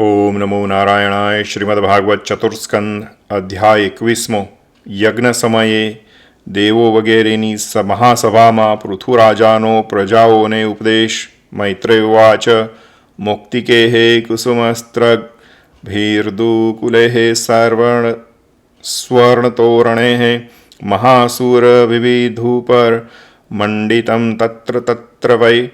ઓમ નમો નારાયણાય શ્રીમદ ભાગવત ચતુર્સ્કંદ અધ્યાય એકવીસમો યજ્ઞ સમયે દેવો વગેરેની સ- મહાસભામાં પૃથુરાજાનો પ્રજાઓને ઉપદેશ મૈત્રેયવાચ મુક્તિકેઃ કુસુમસ્ત્રગ ભીર્દુકુલેઃ સર્વણ સ્વર્ણતોરણેઃ મહાસુરવિવિધુપર મંડિતમ તત્ર તત્ર વૈ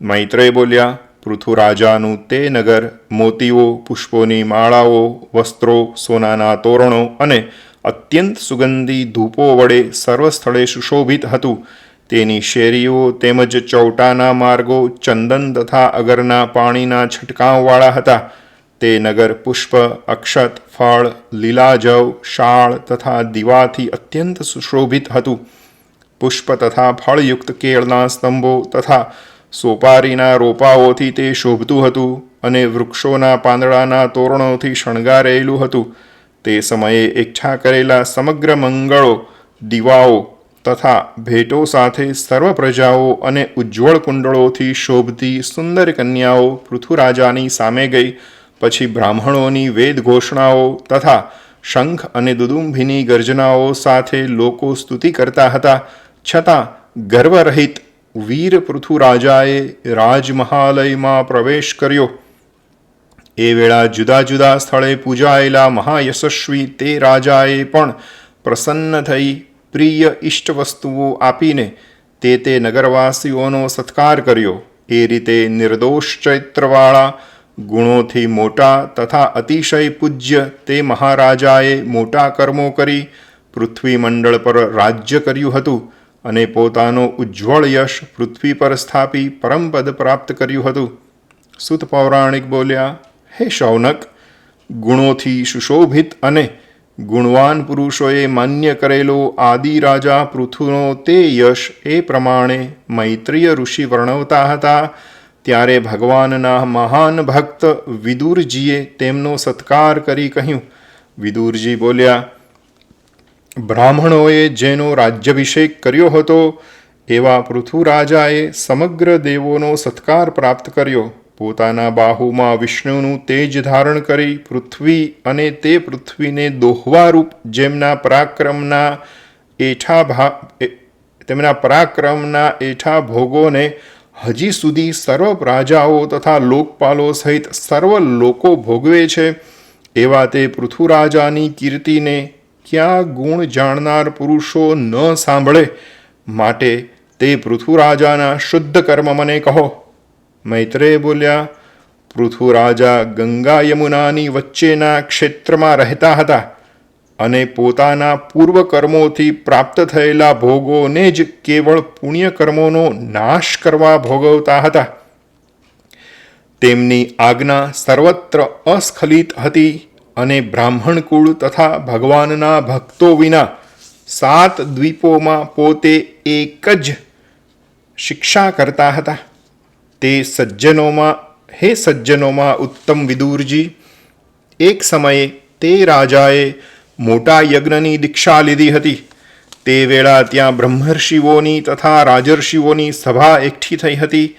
મૈત્રેય બોલ્યા પૃથુરાજાનું તે નગર મોતીઓ, પુષ્પોની માળાઓ, વસ્ત્રો, સોનાના તોરણો અને અત્યંત સુગંધી ધૂપો વડે સર્વ સ્થળે સુશોભિત હતું. તેની શેરીઓ તેમજ ચૌટાના માર્ગો ચંદન તથા અગરના પાણીના છંટકાવવાળા હતા. તે નગર પુષ્પ, અક્ષત, ફળ, લીલાજવ, શાળ તથા દીવાથી અત્યંત સુશોભિત હતું. પુષ્પ તથા ફળયુક્ત કેળના સ્તંભો તથા સોપારીના રોપાઓથી તે શોભતું હતું અને વૃક્ષોના પાંદડાના તોરણોથી શણગારેલું હતું. તે સમયે એકઠા કરેલા સમગ્ર મંગળો, દીવાઓ તથા ભેટો સાથે સર્વ પ્રજાઓ અને ઉજ્જવળ કુંડળોથી શોભતી સુંદર કન્યાઓ પૃથુરાજાની સામે ગઈ. પછી બ્રાહ્મણોની વેદ ઘોષણાઓ તથા શંખ અને દુદુંભીની ગર્જનાઓ સાથે લોકો સ્તુતિ કરતા હતા. છતાં ગર્વરહિત વીર પૃથુરાજાએ રાજમહાલયમાં પ્રવેશ કર્યો એ વેળા જુદા જુદા સ્થળે પૂજાયેલા મહાયશસ્વી તે રાજાએ પણ પ્રસન્ન થઈ પ્રિય ઇષ્ટ વસ્તુઓ આપીને તે તે નગરવાસીઓનો સત્કાર કર્યો એ રીતે નિર્દોષ ચૈત્રવાળા ગુણોથી મોટા તથા અતિશય પૂજ્ય તે મહારાજાએ મોટા કર્મો કરી પૃથ્વી મંડળ પર રાજ્ય કર્યું હતું અને પોતાનો ઉજ્જવળ યશ પૃથ્વી પર સ્થાપી પરમપદ પ્રાપ્ત કર્યું હતું. સુત પૌરાણિક બોલ્યા, હે શૌનક, ગુણોથી સુશોભિત અને ગુણવાન પુરુષોએ માન્ય કરેલો આદિ રાજા પૃથુનો તે યશ એ પ્રમાણે મૈત્રીય ઋષિ વર્ણવતા હતા. ત્યારે ભગવાનના મહાન ભક્ત વિદુરજીએ તેમનો સત્કાર કરી કહ્યું. વિદુરજી બોલ્યા બ્રાહ્મણોએ જેનો રાજ્યાભિષેક કર્યો હતો, એવા પૃથુરાજાએ સમગ્ર દેવોનો સત્કાર પ્રાપ્ત કર્યો. પોતાના બાહુમાં વિષ્ણુનું તેજ ધારણ કરી પૃથ્વી અને તે પૃથ્વીને દોહવારૂપ જેમના પરાક્રમના એઠા ભા તેમના પરાક્રમના એઠા ભોગોને હજી સુધી સર્વ પ્રજાઓ તથા લોકપાલો સહિત સર્વ લોકો ભોગવે છે, એવા તે પૃથુરાજાની કીર્તિને ક્યાં ગુણ જાણનાર પુરુષો ન સાંભળે? માટે તે પૃથુરાજાના શુદ્ધ કર્મ મને કહો. મૈત્રેય બોલ્યા પૃથુરાજા ગંગા યમુનાની વચ્ચેના ક્ષેત્રમાં રહેતા હતા અને પોતાના પૂર્વ કર્મોથી પ્રાપ્ત થયેલા ભોગોને જ કેવળ પુણ્ય કર્મોનો નાશ કરવા ભોગવતા હતા. તેમની આજ્ઞા સર્વત્ર અસ્ખલિત હતી. અને બ્રાહ્મણ કુળ તથા ભગવાનના ભક્તો વિના સાત દ્વીપોમાં પોતે એક જ શિક્ષા કરતા હતા. તે સજ્જનોમાં, હે સજ્જનોમાં ઉત્તમ વિદુરજી, એક સમયે તે રાજાએ મોટા યજ્ઞની દીક્ષા લીધી હતી. તે વેળા ત્યાં બ્રહ્મર્ષિઓની તથા રાજર્ષિઓની સભા એકઠી થઈ હતી.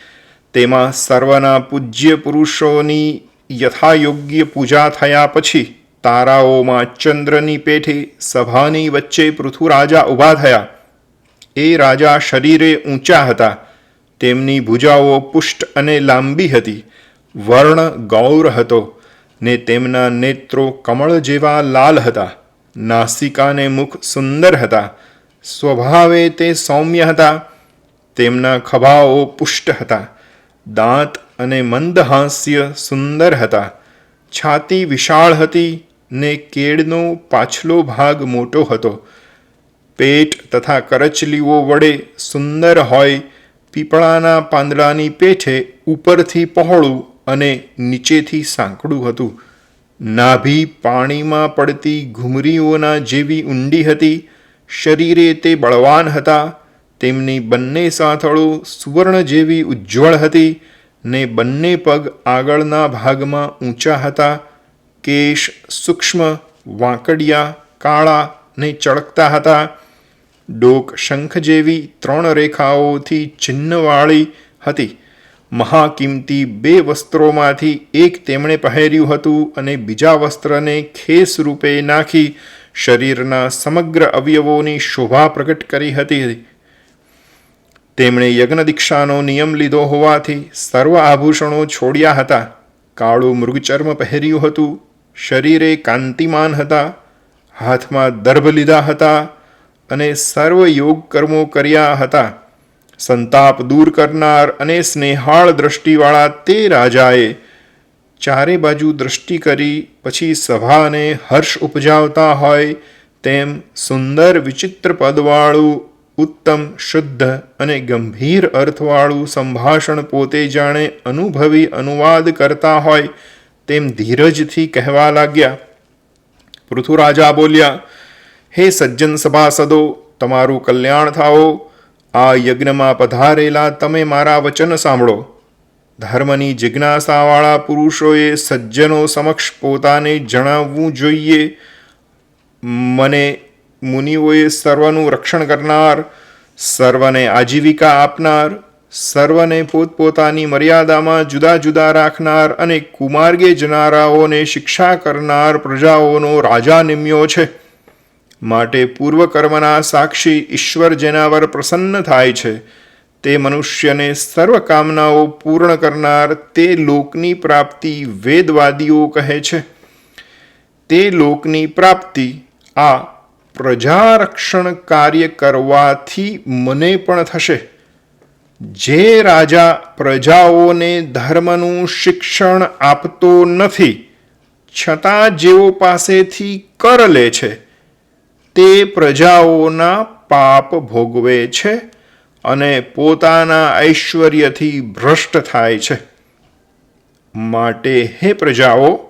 તેમાં સર્વના પૂજ્ય પુરુષોની યથાયોગ્ય પૂજા થયા પછી તારાઓમાં ચંદ્રની પેઠે સભાની વચ્ચે પૃથુરાજા ઊભા થયા. એ રાજા શરીરે ઊંચા હતા. તેમની ભુજાઓ પુષ્ટ અને લાંબી હતી. વર્ણ ગૌર હતો ને તેમના નેત્રો કમળ જેવા લાલ હતા. નાસિકાને મુખ સુંદર હતા. સ્વભાવે તે સૌમ્ય હતા. તેમના ખભાઓ પુષ્ટ હતા. દાંત અને મંદ હાસ્ય સુંદર હતા. છાતી વિશાળ હતી ને કેળનો પાછલો ભાગ મોટો હતો. પેટ તથા કરચલીઓ વડે સુંદર હોય પીપળાના પાંદડાની પેઠે ઉપરથી પહોળું અને નીચેથી સાંકડું હતું. નાભી પાણીમાં પડતી ઘૂમરીઓના જેવી ઊંડી હતી. શરીરે તે બળવાન હતા. તેમની બંને સાથળો સુવર્ણ જેવી ઉજ્જવળ હતી. ને બંને પગ આગળના ભાગમાં ઊંચા હતા. કેશ સૂક્ષ્મ, વાંકડિયા, કાળા ને ચળકતા હતા. ડોક શંખ જેવી ત્રણ રેખાઓથી ચિહ્નવાળી હતી. મહાકિંમતી બે વસ્ત્રોમાંથી એક તેમણે પહેર્યું હતું અને બીજા વસ્ત્રને ખેસ રૂપે નાખી શરીરના સમગ્ર અવયવોની શોભા પ્રગટ કરી હતી. તેમણે યજ્ઞ દીક્ષાનો નિયમ લીધો હોવાથી સર્વ આભૂષણો છોડ્યા હતા. કાળું મૃગચર્મ પહેર્યું હતું. શરીરે કાંતિમાન હતા. હાથમાં દર્ભ લીધા હતા અને સર્વ યોગ કર્મો કર્યા હતા. સંતાપ દૂર કરનાર અને સ્નેહાળ દ્રષ્ટિવાળા તે રાજાએ ચારે બાજુ દ્રષ્ટિ કરી પછી સભાને હર્ષ ઉપજાવતા હોય તેમ સુંદર વિચિત્ર પદવાળું ઉત્તમ, શુદ્ધ અને ગંભીર અર્થવાળું સંભાષણ પોતે જાણે અનુભવી, અનુવાદ કરતા હોય તેમ ધીરજથી કહેવા લાગ્યા. પૃથુરાજા બોલ્યા, હે સજ્જન સભાસદો, તમારું કલ્યાણ થાઓ. આ યજ્ઞમાં પધારેલા તમે મારા વચન સાંભળો. ધર્મની જિજ્ઞાસાવાળા પુરુષોએ સજ્જનો સમક્ષ પોતાને જણાવવું જોઈએ. મને મુનિઓએ સર્વનું રક્ષણ કરનાર, સર્વને આજીવિકા આપનાર, સર્વને પોતપોતાની મર્યાદામાં જુદા જુદા રાખનાર અને કુમાર્ગે જનારાઓને શિક્ષા કરનાર પ્રજાઓનો રાજા નિમ્યો છે. માટે પૂર્વકર્મના સાક્ષી ઈશ્વર જેના પર પ્રસન્ન થાય છે, તે મનુષ્યને સર્વ કામનાઓ પૂર્ણ કરનાર તે લોકની પ્રાપ્તિ વેદવાદીઓ કહે છે. તે લોકની પ્રાપ્તિ આ પ્રજારક્ષણ કાર્ય કરવાથી મને પણ થશે. જે રાજા પ્રજાઓને ધર્મનું શિક્ષણ આપતો નથી, છતાં જેઓ પાસેથી કર લે છે, તે પ્રજાઓના પાપ ભોગવે છે અને પોતાના ઐશ્વર્યથી ભ્રષ્ટ થાય છે. માટે હે પ્રજાઓ,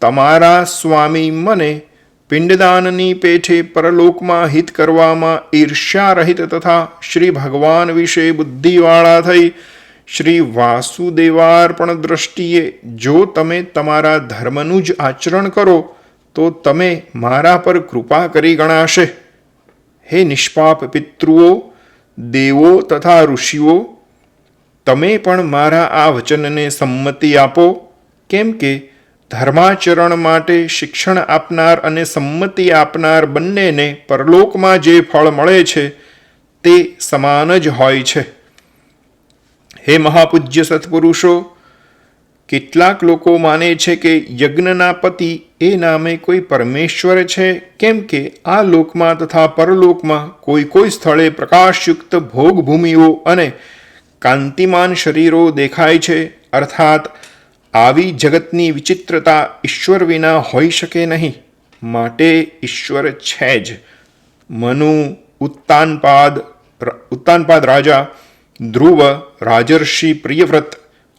તમારા સ્વામી મને પિંડદાનની પેઠે પરલોકમાં હિત કરવામાં ઈર્ષ્યારહિત તથા શ્રી ભગવાન વિશે બુદ્ધિવાળા થઈ શ્રી વાસુદેવાર્પણ દ્રષ્ટિએ જો તમે તમારા ધર્મનું જ આચરણ કરો, તો તમે મારા પર કૃપા કરી ગણાશે. હે નિષ્પાપ પિતૃઓ, દેવો તથા ઋષિઓ, તમે પણ મારા આ વચનને સંમતિ આપો, કેમ કે ધર્માચરણ માટે શિક્ષણ આપનાર અને સંમતિ આપનાર બંનેને પરલોકમાં જે ફળ મળે છે, તે સમાન જ હોય છે. હે મહાપૂજ્ય સત્પુરુષો, કેટલાક લોકો માને છે કે યજ્ઞના પતિ એ નામે કોઈ પરમેશ્વર છે, કેમ કે આ લોકમાં તથા પરલોકમાં કોઈ કોઈ સ્થળે પ્રકાશયુક્ત ભોગભૂમિઓ અને કાંતિમાન શરીરો દેખાય છે, અર્થાત આવી જગતની વિચિત્રતા ઈશ્વર વિના હોઈ શકે નહીં. માટે ઈશ્વર છે જ. મનુ ઉત્તાનપાદ ઉત્તાનપાદ રાજા, ધ્રુવ, રાજર્ષિ, પ્રિયવ્રત,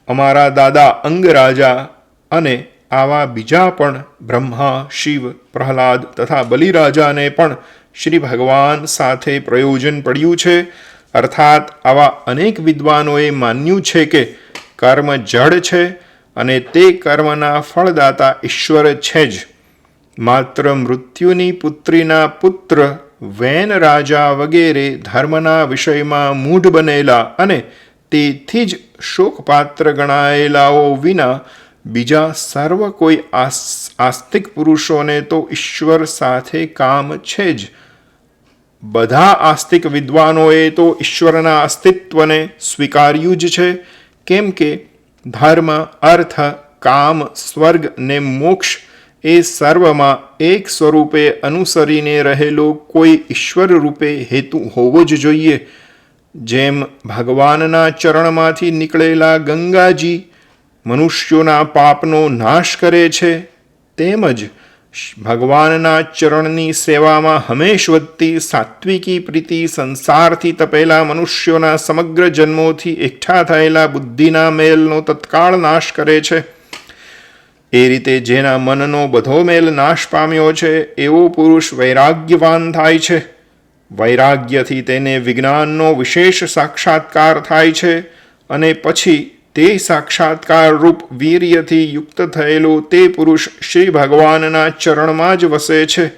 અમારા દાદા અંગરાજા અને આવા બીજા પણ બ્રહ્મા, શિવ, પ્રહલાદ તથા બલિરાજાને પણ શ્રી ભગવાન સાથે પ્રયોજન પડ્યું છે. અર્થાત આવા અનેક વિદ્વાનોએ માન્યું છે કે કર્મ જડ છે અને તે કર્મના ફળદાતા ઈશ્વર છે જ. માત્ર મૃત્યુની પુત્રીના પુત્ર, વેન રાજા વગેરે ધર્મના વિષયમાં મૂઢ બનેલા અને તેથી જ શોકપાત્ર ગણાયેલાઓ વિના બીજા સર્વ કોઈ આસ્તિક પુરુષોને તો ઈશ્વર સાથે કામ છે જ. બધા આસ્તિક વિદ્વાનોએ તો ઈશ્વરના અસ્તિત્વને સ્વીકાર્યું જ છે. કેમ કે ધર્મ અર્થ કામ સ્વર્ગ ને મોક્ષ એ સર્વમાં એક સ્વરૂપે અનુસરીને રહેલો કોઈ ઈશ્વર રૂપે હેતુ હોવો જ જોઈએ જેમ ભગવાનના ચરણમાંથી નીકળેલા ગંગાજી મનુષ્યોના પાપનો નાશ કરે છે તેમજ ભગવાનના ચરણની સેવામાં હંમેશ વધતી સાત્વિકી પ્રીતિ સંસારથી તપેલા મનુષ્યોના સમગ્ર જન્મોથી એકઠા થયેલા બુદ્ધિના મેલનો તત્કાળ નાશ કરે છે એ રીતે જેના મનનો બધો મેલ નાશ પામ્યો છે એવો પુરુષ વૈરાગ્યવાન થાય છે વૈરાગ્યથી તેને વિજ્ઞાનનો વિશેષ સાક્ષાત્કાર થાય છે અને પછી તે સાક્ષાત્કાર રૂપ વીર્યથી યુક્ત થયેલો તે પુરુષ શ્રી ભગવાનના ચરણમાં જ વસે છે.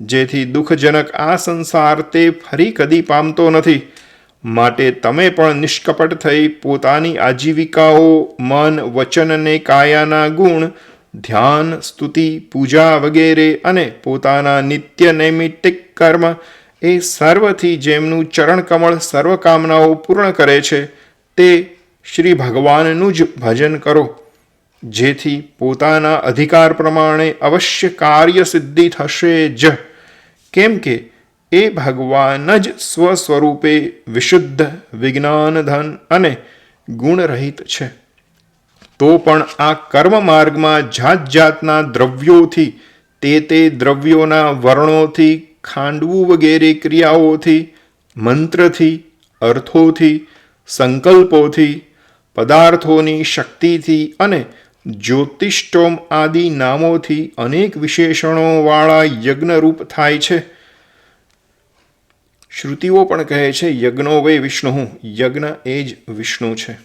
જેથી દુઃખજનક આ સંસાર તે ફરી કદી પામતો નથી. માટે તમે પણ નિષ્કપટ થઈ પોતાની આજીવિકાઓ, મન, વચન અને કાયાના ગુણ, ધ્યાન, સ્તુતિ, પૂજા વગેરે અને પોતાના નિત્ય નૈમિત્તિક કર્મ એ સર્વથી જેમનું ચરણકમળ સર્વ કામનાઓ પૂર્ણ કરે છે, તે શ્રી ભગવાનનું જ ભજન કરો, જેથી પોતાના અધિકાર પ્રમાણે અવશ્ય કાર્ય સિદ્ધિ થશે જ. કેમ કે એ ભગવાન જ સ્વ સ્વરૂપે વિશુદ્ધ વિજ્ઞાન ધન અને ગુણરહિત છે. તો પણ આ કર્મ માર્ગમાં જાત જાતના દ્રવ્યોથી, તે તે દ્રવ્યોના વર્ણોથી, ખાંડવું વગેરે ક્રિયાઓથી, મંત્રથી, અર્થોથી, સંકલ્પોથી પદાર્થોની શક્તિથી અને જ્યોતિષ્ટોમ આદિ નામોથી અનેક વિશેષણોવાળા યજ્ઞરૂપ થાય છે. શ્રુતિઓ પણ કહે છે, યજ્ઞો વે વિષ્ણુ, યજ્ઞ એ જ વિષ્ણુ છે.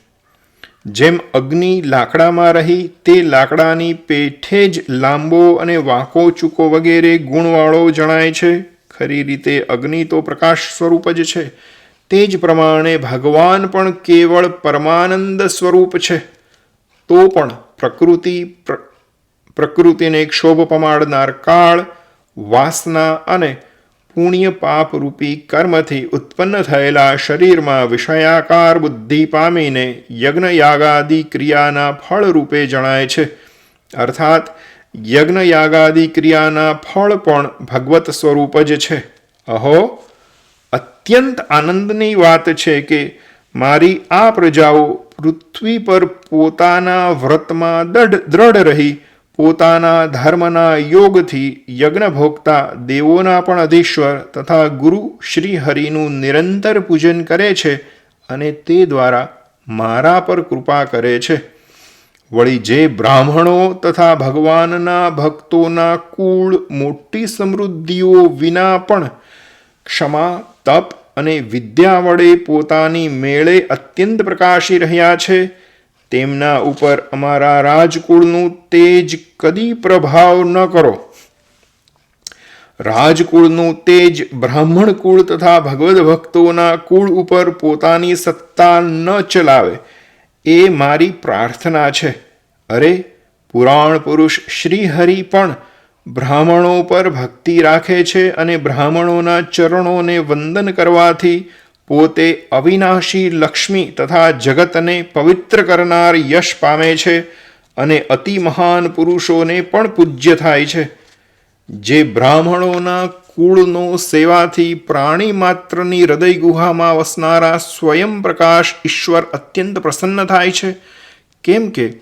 જેમ અગ્નિ લાકડામાં રહી, તે લાકડાની પેઠે જ લાંબો અને વાંકો ચૂકો વગેરે ગુણવાળો જણાય છે. ખરી રીતે અગ્નિ તો પ્રકાશ સ્વરૂપ જ છે. તે જ પ્રમાણે ભગવાન પણ કેવળ પરમાનંદ સ્વરૂપ છે. તો પણ પ્રકૃતિ પ્ર- પ્રકૃતિને ક્ષોભ પમાડનાર કાળ, વાસના અને પુણ્ય પાપરૂપી કર્મથી ઉત્પન્ન થયેલા શરીરમાં વિષયાકાર બુદ્ધિ પામીને યજ્ઞયાગાદિ ક્રિયાના ફળ રૂપે જણાય છે. અર્થાત, યજ્ઞયાગાદિ ક્રિયાના ફળ પણ ભગવત સ્વરૂપ જ છે. અહો અત્યંત આનંદની વાત છે કે મારી આ પ્રજાઓ પૃથ્વી પર પોતાના વ્રતમાં દઢ દ્રઢ રહી પોતાના ધર્મના યોગથી યજ્ઞ ભોગતા દેવોના પણ અધીશ્વર તથા ગુરુ શ્રી હરિનું નિરંતર પૂજન કરે છે અને તે દ્વારા મારા પર કૃપા કરે છે. વળી જે બ્રાહ્મણો તથા ભગવાનના ભક્તોના કુળ મોટી સમૃદ્ધિઓ વિના પણ ક્ષમા, તપ અને વિદ્યા વડે પોતાની મેળે અત્યંત પ્રકાશી રહ્યા છે. તેમના ઉપર અમારા રાજકુળનું તેજ કદી પ્રભાવ ન કરો. રાજકુળનું તેજ બ્રાહ્મણ કુળ તથા ભગવદ ભક્તોના કુળ ઉપર પોતાની સત્તા ન ચલાવે, એ મારી પ્રાર્થના છે. અરે, પુરાણ પુરુષ શ્રી હરિ પણ બ્રાહ્મણો પર ભક્તિ રાખે છે અને બ્રાહ્મણોના ચરણોને વંદન કરવાથી પોતે અવિનાશી લક્ષ્મી તથા જગતને પવિત્ર કરનાર યશ પામે છે અને અતિ મહાન પુરુષોને પણ પૂજ્ય થાય છે. જે બ્રાહ્મણોના કુળનો સેવાથી પ્રાણી માત્રની હૃદય ગુહામાં વસનારા સ્વયં પ્રકાશ ઈશ્વર અત્યંત પ્રસન્ન થાય છે. કેમ કે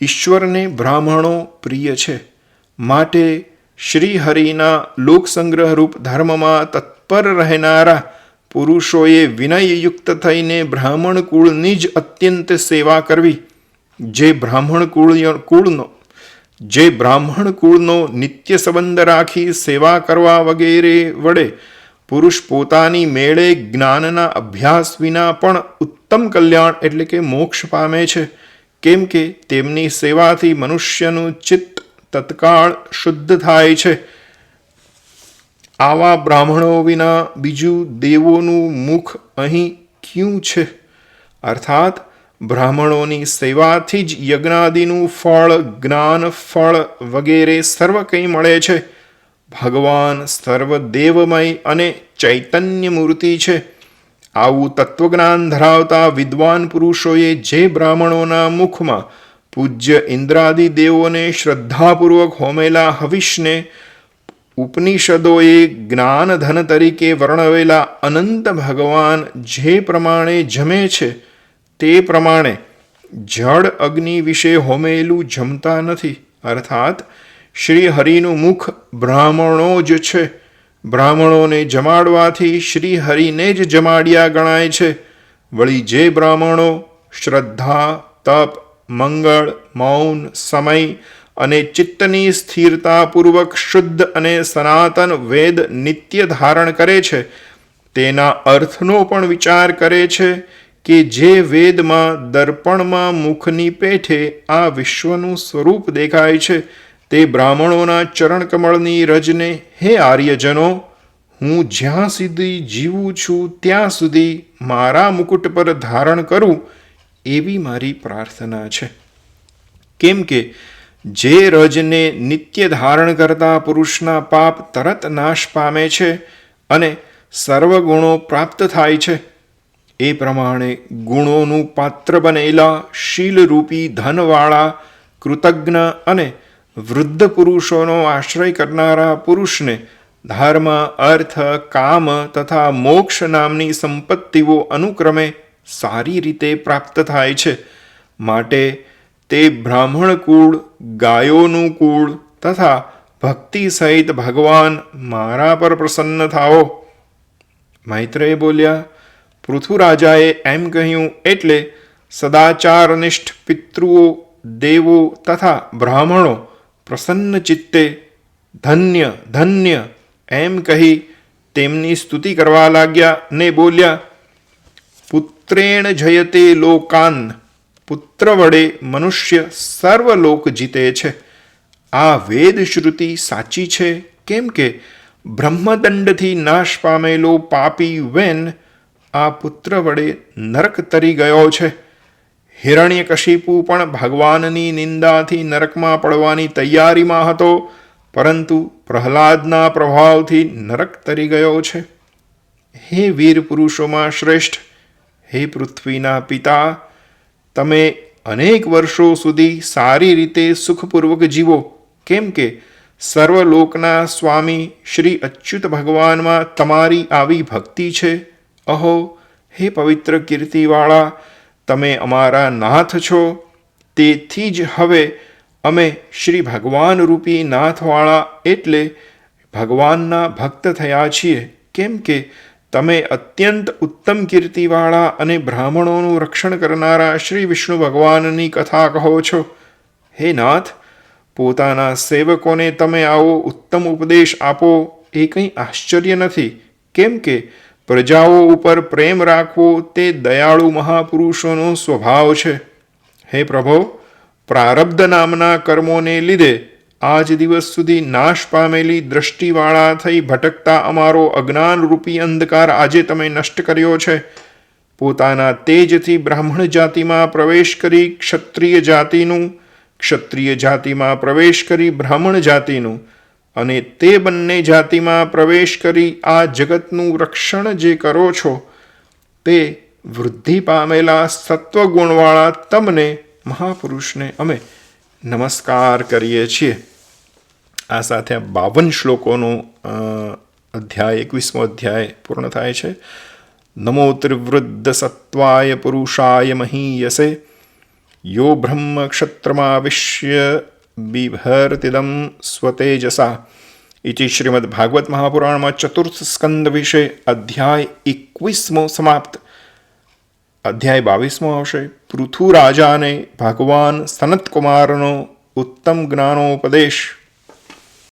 ઈશ્વરને બ્રાહ્મણો પ્રિય છે. માટે શ્રી હરિના લોકસંગ્રહ રૂપ ધર્મમાં તત્પર રહેનારા પુરુષોએ વિનયયુક્ત થઈને બ્રાહ્મણ કુળની જ અત્યંત સેવા કરવી. જે બ્રાહ્મણ કુળ કુળનો, જે બ્રાહ્મણ કુળનો નિત્ય સંબંધ રાખી સેવા કરવા વગેરે વડે પુરુષ પોતાની મેળે જ્ઞાનના અભ્યાસ વિના પણ ઉત્તમ કલ્યાણ એટલે કે મોક્ષ પામે છે. કેમ કે તેમની સેવાથી મનુષ્યનું ચિત્ત તત્કાળ શુદ્ધ થાય છે. આવા બ્રાહ્મણો વિના બીજું દેવોનું મુખ અહીં ક્યું છે? અર્થાત, બ્રાહ્મણોની સેવાથી જ યજ્ઞાદિનું ફળ, જ્ઞાન ફળ વગેરે સર્વ કંઈ મળે છે. ભગવાન સર્વ દેવમય અને ચૈતન્ય મૂર્તિ છે. આવું તત્વજ્ઞાન ધરાવતા વિદ્વાન પુરુષોએ જે બ્રાહ્મણોના મુખમાં પૂજ્ય ઇન્દ્રાદિ દેવોને શ્રદ્ધાપૂર્વક હોમેલા હવિષને ઉપનિષદોએ જ્ઞાનધન તરીકે વર્ણવેલા અનંત ભગવાન જે પ્રમાણે જમે છે, તે પ્રમાણે જળ અગ્નિ વિશે હોમેલું જમતા નથી. અર્થાત શ્રી હરિનું મુખ બ્રાહ્મણો જ છે. બ્રાહ્મણોને જમાડવાથી શ્રી હરિને જ જમાડ્યા ગણાય છે. વળી જે બ્રાહ્મણો શ્રદ્ધા, તપ મંગળ, મૌન, સમય અને ચિત્તની સ્થિરતાપૂર્વક શુદ્ધ અને સનાતન વેદ નિત્ય ધારણ કરે છે. તેના અર્થનો પણ વિચાર કરે છે કે જે વેદમાં દર્પણમાં મુખની પેઠે આ વિશ્વનું સ્વરૂપ દેખાય છે, તે બ્રાહ્મણોના ચરણકમળની રજને, હે આર્યજનો, હું જ્યાં સુધી જીવું છું, ત્યાં સુધી મારા મુકુટ પર ધારણ કરું એવી મારી પ્રાર્થના છે. કેમ કે જે રજને નિત્ય ધારણ કરતા પુરુષના પાપ તરત નાશ પામે છે અને સર્વગુણો પ્રાપ્ત થાય છે. એ પ્રમાણે ગુણોનું પાત્ર બનેલા શીલરૂપી ધનવાળા, કૃતજ્ઞ અને વૃદ્ધ પુરુષોનો આશ્રય કરનારા પુરુષને ધર્મ, અર્થ, કામ તથા મોક્ષ નામની સંપત્તિઓ અનુક્રમે સારી રીતે પ્રાપ્ત થાય છે. માટે તે બ્રાહ્મણ કુળ, ગાયોનું કુળ તથા ભક્તિ સહિત ભગવાન મારા પર પ્રસન્ન થાઓ. મૈત્રેય બોલ્યા, પૃથુરાજાએ એમ કહ્યું એટલે સદાચારનિષ્ઠ પિતૃઓ, દેવો તથા બ્રાહ્મણો પ્રસન્ન ચિત્તે ધન્ય ધન્ય એમ કહી તેમની સ્તુતિ કરવા લાગ્યા ને બોલ્યા પુત્રેણ જયતે લોકાન. પુત્ર વડે મનુષ્ય સર્વલોક જીતે છે. આ વેદ શ્રુતિ સાચી છે? કેમ કે બ્રહ્મદંડથી નાશ પામેલો પાપી વેન આ પુત્ર વડે નરક તરી ગયો છે. હિરણ્યકશિપુ પણ ભગવાનની નિંદાથી નરકમાં પડવાની તૈયારીમાં હતો, પરંતુ પ્રહલાદના પ્રભાવથી નરક તરી ગયો છે. હે વીર પુરુષોમાં શ્રેષ્ઠ હે પૃથ્વીના પિતા, તમે અનેક વર્ષો સુધી સારી રીતે સુખપૂર્વક જીવો. કેમ કે સર્વલોકના સ્વામી શ્રી અચ્યુત ભગવાનમાં તમારી આવી ભક્તિ છે? અહો, હે પવિત્ર કીર્તિવાળા, તમે અમારા નાથ છો. તેથી જ હવે અમે શ્રી ભગવાન રૂપી નાથવાળા એટલે ભગવાનના ભક્ત થયા છીએ. કેમ કે તમે અત્યંત ઉત્તમ કીર્તિવાળા અને બ્રાહ્મણોનું રક્ષણ કરનારા શ્રી વિષ્ણુ ભગવાનની કથા કહો છો. હે નાથ, પોતાના સેવકોને તમે આવો ઉત્તમ ઉપદેશ આપો એ કંઈ આશ્ચર્ય નથી. કેમ કે પ્રજાઓ ઉપર પ્રેમ રાખવો તે દયાળુ મહાપુરુષોનો સ્વભાવ છે. હે પ્રભો, પ્રારબ્ધ નામના કર્મોને લીધે આજ દિવસ સુધી નાશ પામેલી દ્રષ્ટિવાળા થઈ ભટકતા અમારો અજ્ઞાનરૂપી અંધકાર આજે તમે નષ્ટ કર્યો છે. પોતાના તેજથી બ્રાહ્મણ જાતિમાં પ્રવેશ કરી ક્ષત્રિય જાતિનું, ક્ષત્રિય જાતિમાં પ્રવેશ કરી બ્રાહ્મણ જાતિનું અને તે બંને જાતિમાં પ્રવેશ કરી આ જગતનું રક્ષણ જે કરો છો, તે વૃદ્ધિ પામેલા સત્વગુણવાળા તમને મહાપુરુષને અમે નમસ્કાર કરીએ છીએ. આ સાથે બાવન શ્લોકોનો અધ્યાય, એકવીસમો અધ્યાય પૂર્ણ થાય છે. નમો ત્રિવૃદ્ધ સત્વાય પુરુષાય મહીયસે. યો બ્રહ્મ ક્ષત્રમાવિશ્ય બિભર્તિદમ સ્વતેજસા. ઇતિ શ્રીમદ ભાગવત મહાપુરાણમાં ચતુર્થ સ્કંદ વિશે અધ્યાય એકવીસમો સમાપ્ત અધ્યાય બાવીસમો આવશે. પૃથુ રાજાને ભગવાન સનતકુમારનો ઉત્તમ જ્ઞાનોપદેશ